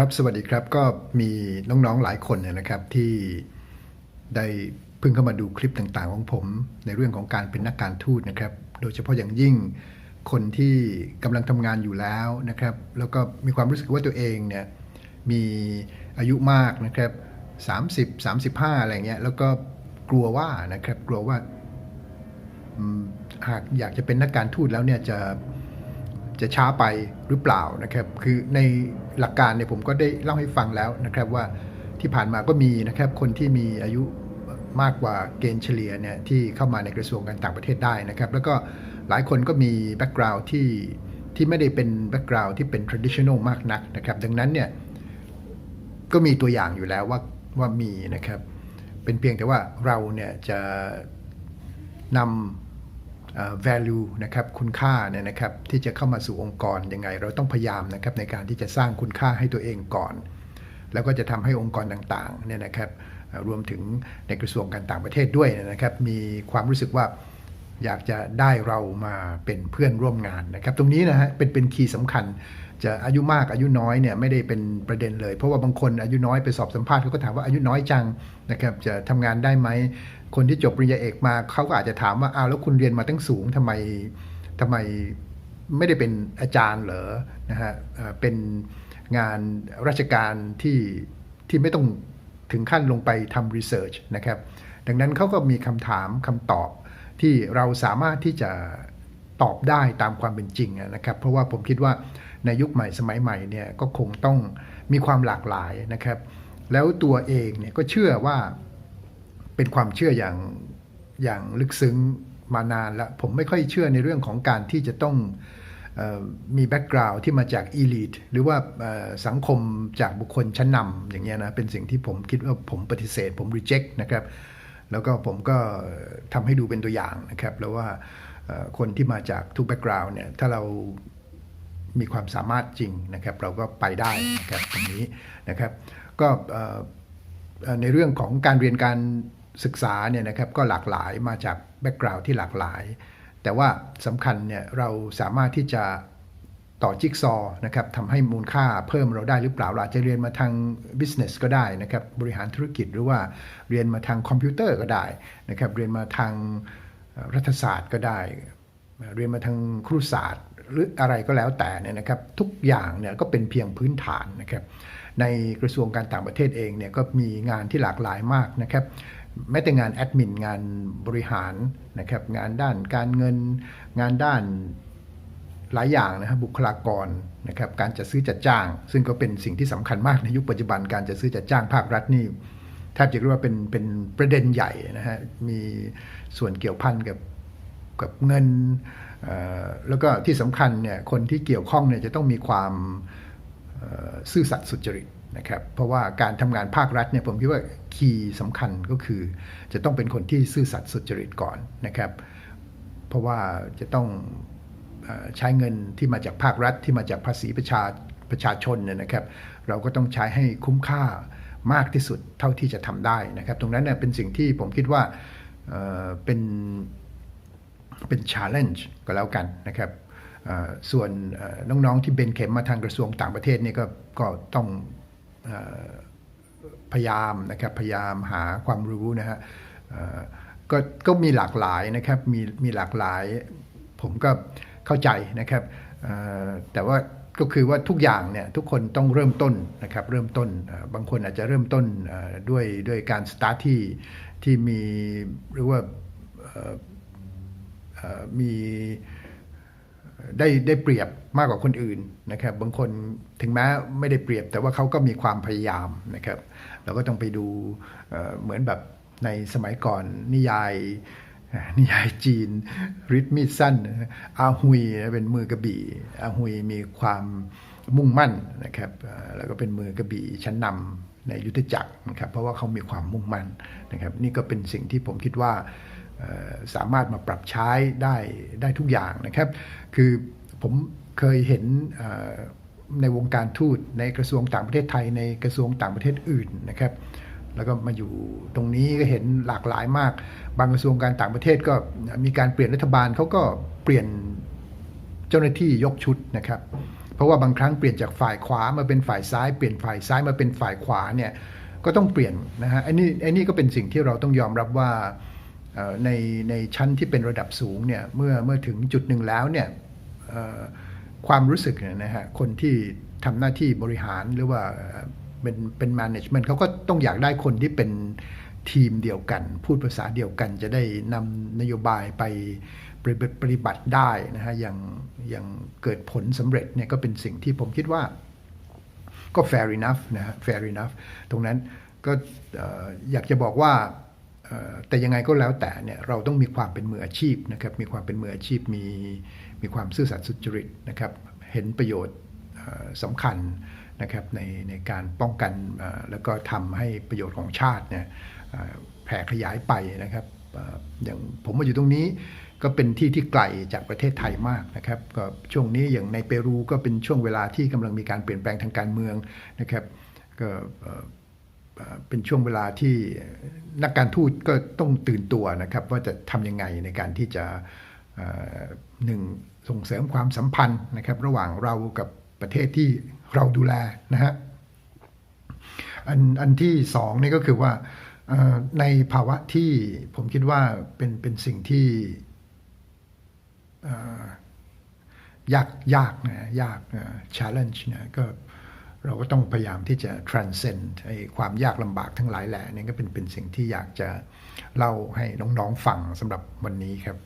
ครับสวัสดีครับก็มีน้องๆหลายคนเนี่ยนะครับที่ได้เพิ่งเข้ามาดูคลิปต่างๆ ของผมในเรื่องของการเป็นนักการทูตนะครับ โดยเฉพาะอย่างยิ่งคนที่กำลังทำงานอยู่แล้วนะครับ แล้วก็มีความรู้สึกว่าตัวเองเนี่ยมีอายุมากนะครับ30 35 อะไรเงี้ยแล้วก็กลัวว่านะครับกลัวว่าหากอยากจะเป็นนักการทูตแล้วเนี่ยจะ จะช้าไปหรือเปล่านะครับคือในหลักการเนี่ยผมก็ได้เล่าให้ฟังแล้วนะครับว่าที่ผ่านมาก็มีนะครับคนที่มีอายุมากกว่าเกณฑ์เฉลี่ยเนี่ยที่เข้ามาในกระทรวงการต่างประเทศได้นะครับ แล้วก็หลายคนก็มีแบ็กกราวด์ที่ที่ไม่ได้เป็นแบ็กกราวด์ที่เป็น traditional มากนักนะครับดังนั้นเนี่ยก็มีตัวอย่างอยู่แล้วว่าว่ามีนะครับ เป็นเพียงแต่ว่าเราเนี่ยจะนำ value นะครับคุณค่าเนี่ยนะครับที่จะเข้ามาสู่องค์กรยังไง เราต้องพยายามนะครับในการที่จะสร้างคุณค่าให้ตัวเองก่อน แล้วก็จะทำให้องค์กรต่างๆเนี่ยนะครับรวมถึงในกระทรวงการต่างประเทศด้วยนะครับ มีความรู้สึกว่า อยากจะได้เรามาเป็นเพื่อนร่วมงานนะครับ ตรงนี้นะฮะเป็นเป็นคีย์สำคัญ จะอายุมากอายุน้อยเนี่ยไม่ได้เป็นประเด็นเลย เพราะว่าบางคนอายุน้อยไปสอบสัมภาษณ์เขาก็ถามว่าอายุน้อยจังนะครับจะทำงานได้ไหมคนที่จบปริญญาเอกมาเขาก็อาจจะถามว่าอ้าวแล้วคุณเรียนมาตั้งสูงทำไมทำไมไม่ได้เป็นอาจารย์เหรอนะฮะเป็นงานราชการที่ที่ไม่ต้องถึงขั้นลงไปทำรีเสิร์ชนะครับดังนั้นเขาก็มีคำถามคำตอบ ที่เราสามารถที่จะตอบได้ตามความเป็นจริงนะครับ เพราะว่าผมคิดว่าในยุคใหม่สมัยใหม่เนี่ยก็คงต้องมีความหลากหลายนะครับ แล้วตัวเองเนี่ยก็เชื่อว่าเป็นความเชื่ออย่างอย่างลึกซึ้งมานานแล้วผมไม่ค่อยเชื่อในเรื่องของการที่จะต้องออมีแบ็กกราวด์ที่มาจากอีลิทหรือว่าสังคมจากบุคคลชั้นนำอย่างเงี้ยนะเป็นสิ่งที่ผมคิดว่าผมปฏิเสธผม reject นะครับ แล้วก็ผมก็ทำให้ดูเป็นตัวอย่างนะครับ แล้วว่าคนที่มาจากทุกแบ็กกราวด์เนี่ยถ้าเรามีความสามารถจริงนะครับ เราก็ไปได้นะครับตรงนี้นะครับ ก็ในเรื่องของการเรียนการศึกษาเนี่ยนะครับก็หลากหลายมาจากแบ็กกราวด์ที่หลากหลาย แต่ว่าสำคัญเนี่ยเราสามารถที่จะ ต่อจิ๊กซอว์นะครับทำให้มูลค่าเพิ่มเราได้หรือเปล่าเราอาจจะเรียนมาทาง business ก็ได้นะครับบริหารธุรกิจหรือว่าเรียนมาทางคอมพิวเตอร์ก็ได้นะครับเรียนมาทางรัฐศาสตร์ก็ได้ เรียนมาทางครุศาสตร์หรืออะไรก็แล้วแต่เนี่ยนะครับทุกอย่างเนี่ยก็เป็นเพียงพื้นฐานนะครับในกระทรวงการต่างประเทศเองเนี่ยก็มีงานที่หลากหลายมากนะครับแม้แต่งานแอดมินงานบริหารนะครับงานด้านการเงินงานด้าน หลายอย่างนะครับบุคลากรนะครับการจัดซื้อจัดจ้าง ซึ่งก็เป็นสิ่งที่สำคัญมากในยุคปัจจุบันการจัดซื้อจัดจ้างภาครัฐนี่แทบจะเรียกว่าเป็นเป็นประเด็นใหญ่นะฮะมีส่วนเกี่ยวพันกับกับเงินแล้วก็ที่สำคัญเนี่ยคนที่เกี่ยวข้องเนี่ยจะต้องมีความซื่อสัตย์สุจริตนะครับเพราะว่าการทำงานภาครัฐเนี่ยผมคิดว่าคีย์สำคัญก็คือ จะต้องเป็นคนที่ซื่อสัตย์สุจริตก่อนนะครับ เพราะว่าจะต้อง ใช้เงินที่มาจากภาครัฐที่มาจากภาษีประชาประชาชนเนี่ยนะครับ เราก็ต้องใช้ให้คุ้มค่ามากที่สุดเท่าที่จะทำได้นะครับ ตรงนั้นเนี่ยเป็นสิ่งที่ผมคิดว่าเเป็นเป็น challenge ก็แล้วกันนะครับส่วนเอ่อน้องๆที่เป็นเข็มมาทางกระทรวงต่างประเทศนี่ก็ก็ต้องอพยายามนะครับพยายามหาความรู้นะฮะก็ก็มีหลากหลายนะครับมีมีหลากหลาย ผมก็ เข้าใจนะครับแต่ว่าก็คือว่าทุกอย่างเนี่ยทุกคนต้องเริ่มต้นนะครับเริ่มต้นบางคนอาจจะเริ่มต้นด้วยด้วยการสตาร์ทที่ที่มีหรือว่ามีได้ได้เปรียบมากกว่าคนอื่นนะครับ บางคนถึงแม้ไม่ได้เปรียบ แต่ว่าเขาก็มีความพยายามนะครับ เราก็ต้องไปดูเหมือนแบบในสมัยก่อนนิยาย นิยายจีนริทมีดสั้นอาหุยเป็นมือกระบี่อาหุยมีความมุ่งมั่นนะครับแล้วก็เป็นมือกระบี่ชั้นนำในยุทธจักรนะครับเพราะว่าเขามีความมุ่งมั่นนะครับนี่ก็เป็นสิ่งที่ผมคิดว่าสามารถมาปรับใช้ได้ได้ทุกอย่างนะครับ คือผมเคยเห็นในวงการทูตในกระทรวงต่างประเทศไทยในกระทรวงต่างประเทศอื่นนะครับ แล้วก็มาอยู่ตรงนี้ก็เห็นหลากหลายมาก บางกระทรวงการต่างประเทศก็มีการเปลี่ยนรัฐบาลเขาก็เปลี่ยนเจ้าหน้าที่ยกชุดนะครับ เพราะว่าบางครั้งเปลี่ยนจากฝ่ายขวามาเป็นฝ่ายซ้ายเปลี่ยนฝ่ายซ้ายมาเป็นฝ่ายขวาเนี่ยก็ต้องเปลี่ยนนะฮะไอันนี้อันนี้ก็เป็นสิ่งที่เราต้องยอมรับว่าในในชั้นที่เป็นระดับสูงเนี่ยเมื่อเมื่อถึงจุดหนึ่งแล้วเนี่ยความรู้สึกเนี่ยนะฮะคนที่ทำหน้าที่บริหารหรือว่า เป็นเป็น management เขาก็ต้องอยากได้คนที่เป็นทีมเดียวกัน พูดภาษาเดียวกันจะได้นำนโยบายไปปฏิบัติปบัติได้นะฮะอย่างอย่างเกิดผลสำเร็จเนี่ยก็เป็นสิ่งที่ผมคิดว่า ก็ fair enough นะฮะ fair enough ตรงนั้นก็เอ่อยากจะบอกว่าแต่ยังไงก็แล้วแต่เนี่ยเราต้องมีความเป็นมืออาชีพนะครับมีความเป็นมืออาชีพมีมีความซื่อสัตย์สุจริตนะครับเห็นประโยชน์สำคัญ นะครับในในการป้องกันแล้วก็ทำให้ประโยชน์ของชาติเนี่ยแผ่ขยายไปนะครับอย่างผมมาอยู่ตรงนี้ก็เป็นที่ที่ไกลจากประเทศไทยมากนะครับก็ช่วงนี้อย่างในเปรูก็เป็นช่วงเวลาที่กำลังมีการเปลี่ยนแปลงทางการเมืองนะครับก็เป็นช่วงเวลาที่นักการทูตก็ต้องตื่นตัวนะครับ ว่าจะทำยังไงในการที่จะหนึ่งส่งเสริมความสัมพันธ์นะครับ ระหว่างเรากับประเทศที่ เราดูแลนะฮะอันอันที่สองนี่ก็คือว่าในภาวะที่ผมคิดว่าเป็นเป็นสิ่งที่ยากยากนะยาก challenge นะก็เราก็ต้องพยายามที่จะ transcend ไอ้ความยากลำบากทั้งหลายแหล่นี่ก็เป็นเป็นสิ่งที่อยากจะเล่าให้น้องๆฟังสำหรับวันนี้ครับ